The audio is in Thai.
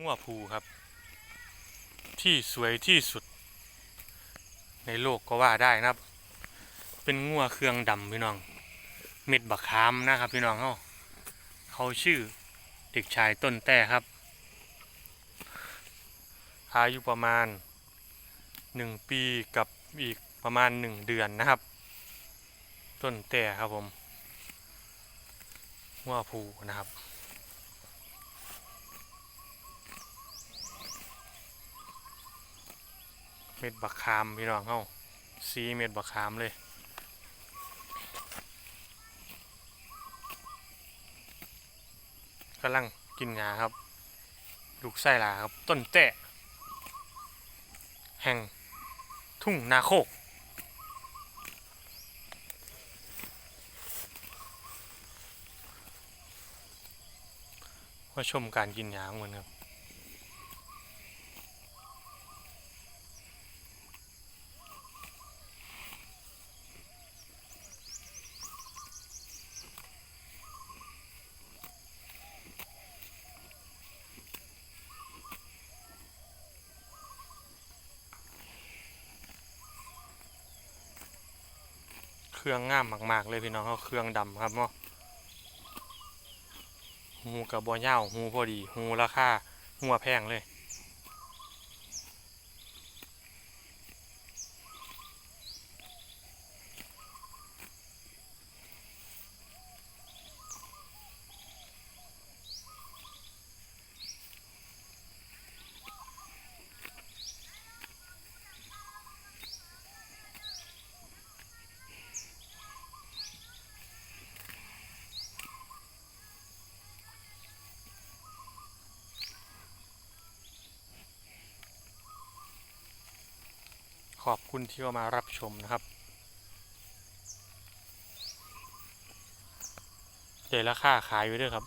งัวภูครับ ที่สวยที่สุด ในโลกก็ว่าได้นะครับ เป็นงัวเครื่องดำพี่น้อง เม็ดบักขามนะครับพี่น้องเขาเขาชื่อเด็กชายต้นแต้ครับ อายุประมาณหนึ่งปีกับอีกประมาณหนึ่งเดือนนะครับ ต้นแต้ครับผมงัวภูนะครับ เม็ดบักขามพี่น้องเฮาสีเม็ดบักขามเลยกำลังกินงาครับ ลูกไส้ลาครับ ต้นแตะแห่งทุ่งนาโคก มาชมการกินหยาของมันครับ เครื่องงามมาก ๆ เลยพี่น้องเขาเครื่องดำครับเนาะหูกับบอเย่าหูพอดีหูราคาหัวแพงเลย อบคุณที่เขามารับชมนะครับเดี๋ยวราคาขายอยู่ด้วยครับ